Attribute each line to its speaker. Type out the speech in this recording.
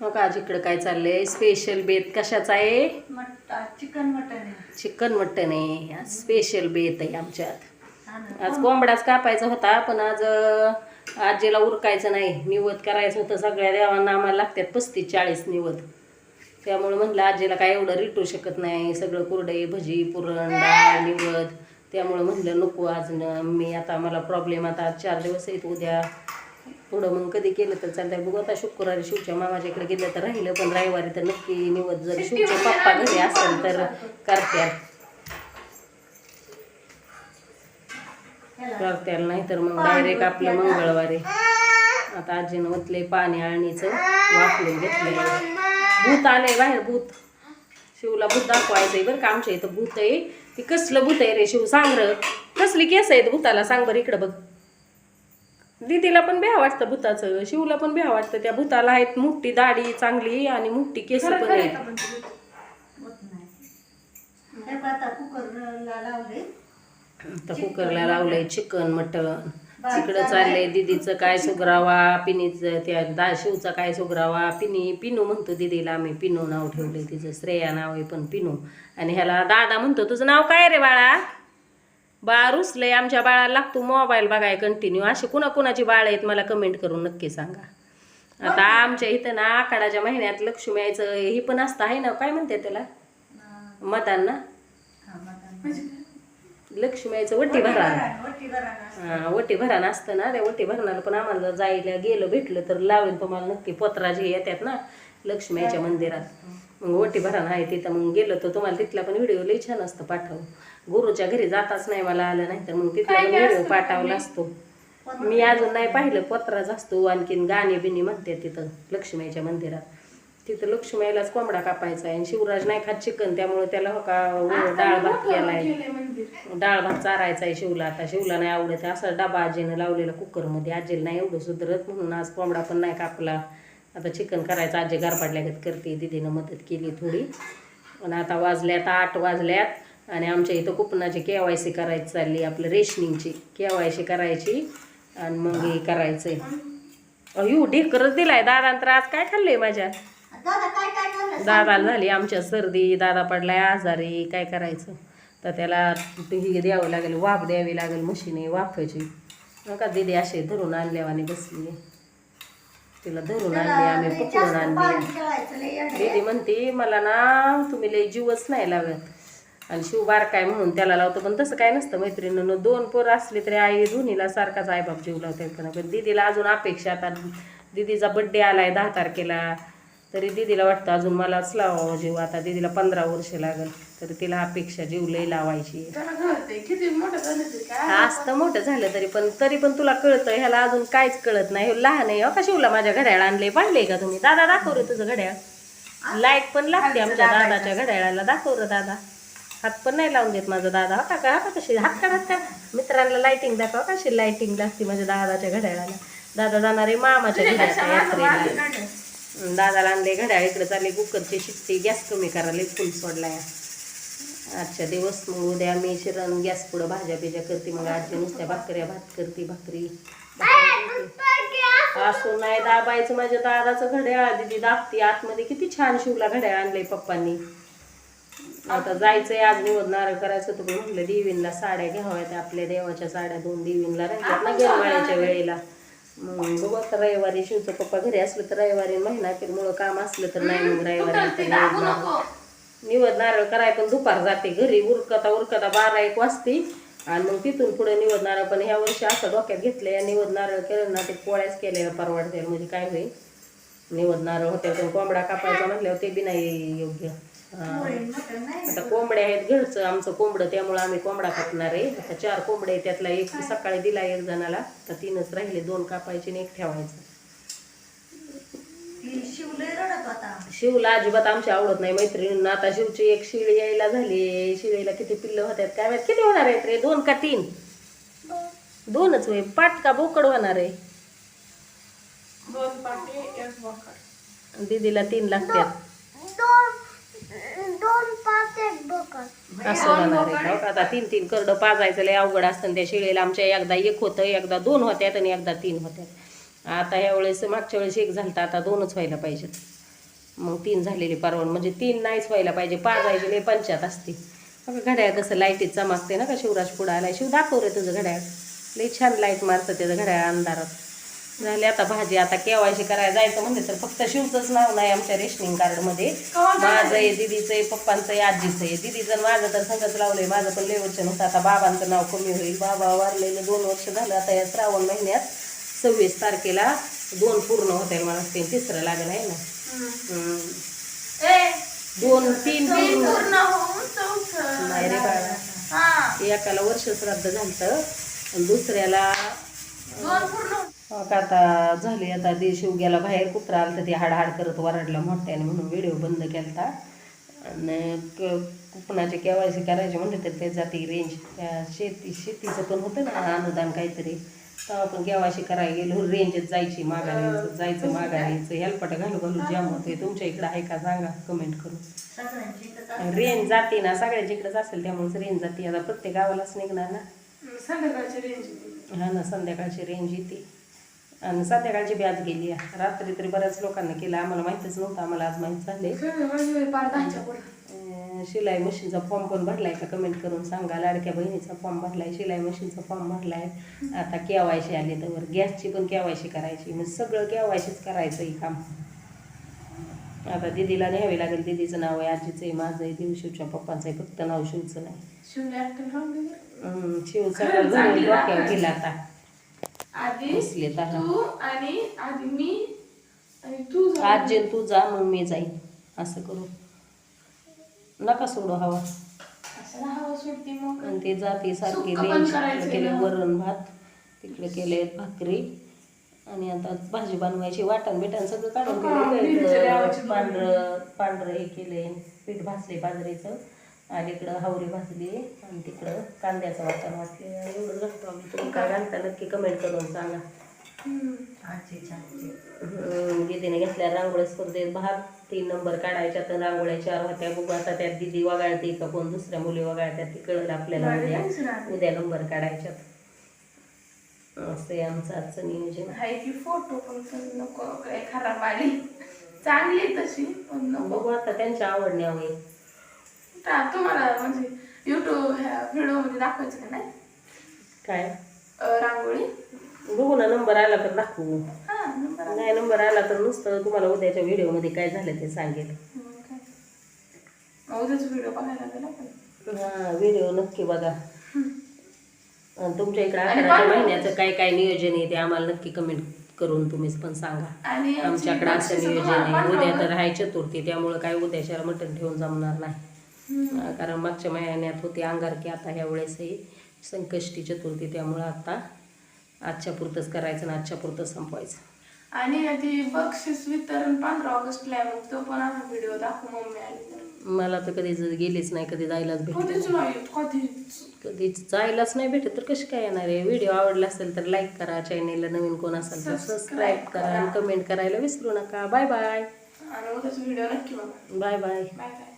Speaker 1: मग आज इकडं काय चाललंय? स्पेशल बेत कशाचा आहे?
Speaker 2: चिकन मटन
Speaker 1: चिकन मटन आहे. आज स्पेशल बेत आहे आमच्यात.
Speaker 2: हा.
Speaker 1: आज कोंबडाच कापायचा होता पण आज आजीला उरकायचं नाही. निवद करायचं होतं सगळ्या देवांना. आम्हाला लागतात पस्तीस चाळीस निवद. त्यामुळे म्हणलं आजीला काय एवढं रिटू शकत नाही. सगळं कुरडई भजी पुरण डाळ निवद. त्यामुळं म्हणलं नको आज मी आता मला प्रॉब्लेम आता चार दिवस आहेत उद्या. पुढं मग कधी केलं तर चालतंय. बघू आता शुक्रवारी शिवच्या मामाच्या इकडे गेलं तर राहिलं पण रविवारी तर नक्की निवद जर शिवचे पप्पा घरी असेल तर करत्या करत्याल. नाही तर मग डायरेक्ट आपलं मंगळवारी. आता आजीनं ओतले पाणी आळणीचं वापरून घेतलंय. भूत आलंय बाहेर भूत. शिवला भूत दाखवायचंय बरं का आमच्या इथं भूत आहे ती कसलं भूत आहे रे शिव सांग र. कसली केस आहेत भूताला? सांग बरं इकडं बघ. दीदीला पण भ्या वाटतं भूताचं. शिवला पण भ्या वाटतं. त्या भूताला आहेत मोठी दाढी चांगली आणि मोठी केस पण आहेत
Speaker 2: आता कुकरला
Speaker 1: लावलंय. Chicken mutton. तिकडं चाललंय दीदीचं काय सुगरावा पिनीचं त्या दा शिवचा काय सुगरावा. पिनी पिनू म्हणतो दीदीला आम्ही. पिनू नाव ठेवलंय तिचं. श्रेया नाव आहे पण पिनू. आणि ह्याला दादा म्हणतो. तुझं नाव काय रे बाळा? बाळ रुसलंय आमच्या बाळाला लागतो मोबाईल बघाय कंटिन्यू अशी कुणा कुणाची बाळ आहेत मला कमेंट करून नक्की सांगा. आता आमच्या इथं ना आखाडाच्या महिन्यात लक्ष्मी यायचं हे पण असतं आहे ना काय म्हणते त्याला? मतान
Speaker 2: मटण
Speaker 1: लक्ष्मी यायचं वट्टी भरा
Speaker 2: वटी
Speaker 1: हा, वटी भरानं असतं ना त्या वटी भरणाला पण आम्हाला जायला गेलं भेटलं तर लावेन तुम्हाला नक्की. पत्राचे येतात ना लक्ष्मीच्या मंदिरात. मग वटी भरानं आहे तिथं मग गेलो तर तुम्हाला तिथला पण व्हिडिओ लई छान असतं पाठव. गुरुच्या घरी जाताच नाही मला आलं नाही तर मग तिथला पण व्हिडिओ पाठवला असतो. मी अजून नाही पाहिलं पत्राच असतो आणखीन गाणी बिणी म्हणते तिथं लक्ष्मीच्या मंदिरात. तिथं लक्ष्मीलाच कोंबडा कापायचा आहे आणि शिवराज नाही खात चिकन त्यामुळे त्याला हो का डाळ भात केलाय. डाळ भात चारायचा आहे शिवला आता शिवला नाही आवडत असा डबा आजीनं लावलेला कुकरमध्ये. आजीला नाही एवढं सुधरत म्हणून आज कोंबडा पण नाही कापला. आता चिकन करायचं आजी गारपाडल्यागत करते दिदीनं मदत केली थोडी. आणि आता वाजल्यात आठ वाजल्यात. आणि आमच्या इथं कुपनाची के वाय सी करायची चालली आपलं रेशनिंगची के वाय सी करायची आणि मग हे करायचंय. अयो ढेकरच दिलाय दादा तर आज काय खाल्लंय माझ्या? दादाला झाली आमच्या सर्दी दादा पडलाय आजारी काय करायचं? तर त्याला हे द्यावं लागेल वाफ द्यावी लागेल मशीने वाफायची नका दिदी असे धरून आणल्यावाने बसली. तिला धरून आणली आम्ही पकडून आणली. दीदी म्हणते मला ना तुम्ही लय जीवच नाही लावत आणि शिव बारकाय म्हणून त्याला लावतो पण तसं काय नसतं मैत्रिणीनं. दोन पोरं असली तरी आई दोन्हीला सारखाच आईबाप जीव लावतात पण पण दीदीला अजून अपेक्षा आता दीदीचा बड्डे आलाय दहा तारखेला तरी दीदीला वाटतं अजून मलाच लावावं जीव. आता दीदीला पंधरा वर्ष लागल तरी तिला अपेक्षा जीव लय लावायची हा, असतं मोठं झालं तरी पण तरी पण तुला कळतं ह्याला अजून काहीच कळत नाही. ह्यो लहान आहे हो का शिवला? माझ्या घड्याळ आणले पाहिले का तुम्ही? दादा दाखव रे तुझं घड्याळ. लाइट पण लागते आमच्या दादाच्या घड्याळाला. दाखव रे दादा. हात पण नाही लावून देत माझा दादा. होता का? हात कशी? हात काढत का मित्रांना लाइटिंग दाखवा कशी लाइटिंग लागते माझ्या दादाच्या घड्याळाला. दादा जाणार आहे मामाच्या घड्याळाच्या यात्रेला. दादाला आणले घड्याळ. इकडे चालले कुकरची शिट्टी. गॅस कमी करायला फुल सोडलाय आजच्या दिवस मग उद्या मी शिरण गॅस पुढं भाज्या बिज्या करते. मग आजी नुसत्या भाकऱ्या भात करते भाकरी. असं नाही दाबायचं माझ्या दादाचं घड्याळ. दिदी दाबती. आतमध्ये किती छान शिवला घड्याळ आणलंय पप्पांनी. आता जायचंय आज निवड नारळ करायचं होतं पण म्हटलं देवींना साड्या घ्याव्यात आपल्या देवाच्या साड्या दोन देवींना. राहिल्यात ना गरमाळ्याच्या वेळेला. मग बघू आता रविवारी शिवचं पप्पा घरी असलं तर रविवारी महिना मुळे काम असलं तर नाही मग रविवारी निवड नारळ कराय पण दुपार जाते घरी उरकता उरकता बारा एक वाजते. आणि मग तिथून पुढे निवड नारळ पण ह्या वर्षी असं डोक्यात घेतलं या निवड नारळ केलं ना ते पोळ्याच केल्या परवडते म्हणजे काय होईल? निवड नारळ होते पण कोंबडा कापायचा म्हटल्यावर ते बी नाही योग्य. आता कोंबड्या आहेत घरचं आमचं कोंबडं त्यामुळे आम्ही कोंबडा कापणार आहे. आता चार कोंबडे आहेत, त्यातला एक सकाळी दिला एक जणाला. तर तीनच राहिले दोन कापायचे आणि एक ठेवायचं. शिवला अजिबात आमची आवडत नाही मैत्रिणींना. आता शिवची एक शिळी यायला झाली. शिळीला किती पिल्लं होत्यात काय माहीत? किती होणार आहेत रे? दोन का तीन? दोनच होय. पाट का बोकड होणार आहे? दीदीला तीन लागतात असं होणार आहे का? आता तीन तीन करड पाजायचं लय अवघड असतं आणि त्या शिळेला आमच्या एकदा एक होतं एकदा दोन होत्यात आणि एकदा तीन होत्यात. आता ह्या वेळेस मागच्या वेळेस एक झालं आता दोनच व्हायला पाहिजेत. मग तीन झालेली परवण म्हणजे तीन नाहीच व्हायला पाहिजे पाजायची लय पंचायत असते. बघा घड्याळ कसं लाईटीत चमकते ना का शिवराज पुढं आलाय? शिव दाखव रे तुझं घड्याळ. लई छान लाइट मारतं त्याचं घड्याळ अंधारात. झाली आता भाजी आता केवायशी करायला जायचं म्हणजे तर फक्त शिवचंच नाव नाही आमच्या रेशनिंग कार्डमध्ये माझं आहे दिदीचं आहे पप्पांचं आहे आजीचं आहे. दिदीचं माझं तर संगच लावलंय माझं पण लय वर्ष नव्हतं आता बाबांचं नाव कमी होईल. बाबा वारलेले दोन वर्ष झालं आता या श्रावण महिन्यात सव्वीस तारखेला दोन पूर्ण होतील मला ते तिसरं लागेल आहे ना. दोन तीन पूर्ण. नाही रे बाळा. एकाला वर्ष श्राद्ध झालं दुसऱ्याला मग आता झाली आता ते शिव गेला बाहेर कुत्रा आलं तर ते हाडहाड करत वरडला मोठ्याने म्हणून व्हिडिओ बंद केलता. आणि क कुपनाचे केवायसी करायचे म्हणले तर ते जाते रेंज त्या शेती शेतीचं पण होतं ना अनुदान काहीतरी. तेव्हा पण केवायसी करायला गेलो रेंजच जायची माघारी जायचं माघारीचं हेल्पट घालू घालू जाम होते तुमच्या इकडं आहे का? सांगा कमेंट करून. रेंज जाते ना सगळ्याच्या इकडेच असेल त्यामुळेच रेंज जाते. आता प्रत्येक गावालाच निघणार ना.
Speaker 3: संध्याकाळची रेंज
Speaker 1: हा ना संध्याकाळची रेंज येते. आणि संध्याकाळची बी आज गेली आहे. रात्री तरी बऱ्याच लोकांना केलं. आम्हाला माहितीच नव्हतं. आम्हाला आज माहीत झाले शिलाई मशीनचा फॉर्म पण भरलाय का? कमेंट करून सांगा. लाडक्या बहिणीचा फॉर्म भरलाय शिलाई मशीनचा फॉर्म भरलाय. आता केवायशी आले तर गॅसची पण केवायशी करायची. म्हणजे सगळं केवायशीच करायचं हे काम. आता दिदीला न्यावे लागेल. दिदीचं नाव आहे आजीचं आहे माझं आहे दिवशीच्या पप्पांचं आहे फक्त नाव शिवचं नाही. हम्म, शिव सगळं घरून डोक्यावर गेला आता.
Speaker 3: आधी
Speaker 1: बसले तर
Speaker 3: तू आणि आधी मी आणि तू जा.
Speaker 1: आजी आणि तू जा मग मी जाईन. असं करू. नका सोडू हवा.
Speaker 3: कशाला हवा सुटते मग?
Speaker 1: आणि ते जाते सारखी
Speaker 3: सुक्कं पण
Speaker 1: केले
Speaker 3: ना.
Speaker 1: वरण भात तिकडे केले भाकरी. आणि आता भाजी बनवायची वाटण बिटण सगळं काढून
Speaker 3: हा, मिरच्या
Speaker 1: पांढरं पांढरं हे केले पीठ भाजले बाजरीचं. इकडं हावरी भाजली आणि तिकडं कांद्याचं वाटण वाटले. एवढं घालतो आम्ही. तुम्ही काय घालता? नक्की कमेंट करून सांगा. दीदीने घेतल्या रांगोळी स्पर्धेत भाग तीन नंबर काढायच्या तर रांगोळ्या चार होत्या. बघू आता त्यात दिदी वगाळते का कोण? दुसऱ्या मुली वगाळत्यात. ती कळलं आपल्याला उद्या. उद्या नंबर काढायच्यात. असं आहे आमचं आजचं नियोजन.
Speaker 3: हाय की फोटो पण नको खराब आली चांगली आहे तशी पण
Speaker 1: बघू आता त्यांच्या आवडण्यावर. आहे.
Speaker 3: ता- तुम्हाला म्हणजे युट्यूब ह्या व्हिडिओमध्ये दाखवायचं का नाही?
Speaker 1: काय?
Speaker 3: अं, रांगोळी.
Speaker 1: बघू ना नंबर आला तर दाखवू.
Speaker 3: हा नंबर.
Speaker 1: नाही नंबर आला तर नुसतं तुम्हाला उद्याच्या व्हिडिओमध्ये काय झालं ते सांगेल.
Speaker 3: मग काय. मग उद्याच व्हिडिओ बघायला आपण
Speaker 1: हा व्हिडिओ नक्की बघा. आणि तुमच्या इकडे अकराच्या. महिन्याचं काय काय नियोजन आहे ते आम्हाला नक्की कमेंट करून तुम्ही पण सांगा.
Speaker 3: आणि
Speaker 1: आमच्याकडे असं नियोजन आहे. उद्या. तर आहे चतुर्थी त्यामुळं काय उद्याच्याला मटण ठेवून जमणार नाही. कारण मागच्या महिन्यात होती अंगारकी आता ह्या वेळेसही संकष्टी चतुर्थी त्यामुळं आता आजच्या पुरतंच करायचं आणि आजच्या पुरतं संपवायचं.
Speaker 3: आणि ती बक्षीस वितरण पंधरा ऑगस्टला आहे मग तो पण आम्ही व्हिडिओ दाखवू मम्मी आली तर.
Speaker 1: मला तर कधी ज- गेलीच नाही कधी जायलाच भेटत
Speaker 3: कधीच नाही कधीच.
Speaker 1: कधी जायलाच नाही भेटत तर कशी काय येणार आहे? व्हिडिओ आवडला असेल तर लाईक करा चॅनेलला नवीन कोण असेल तर सबस्क्राईब करा आणि कमेंट करायला विसरू नका. बाय बाय
Speaker 3: आणि उद्याचा व्हिडिओ नक्की बघा.
Speaker 1: Bye bye
Speaker 3: bye bye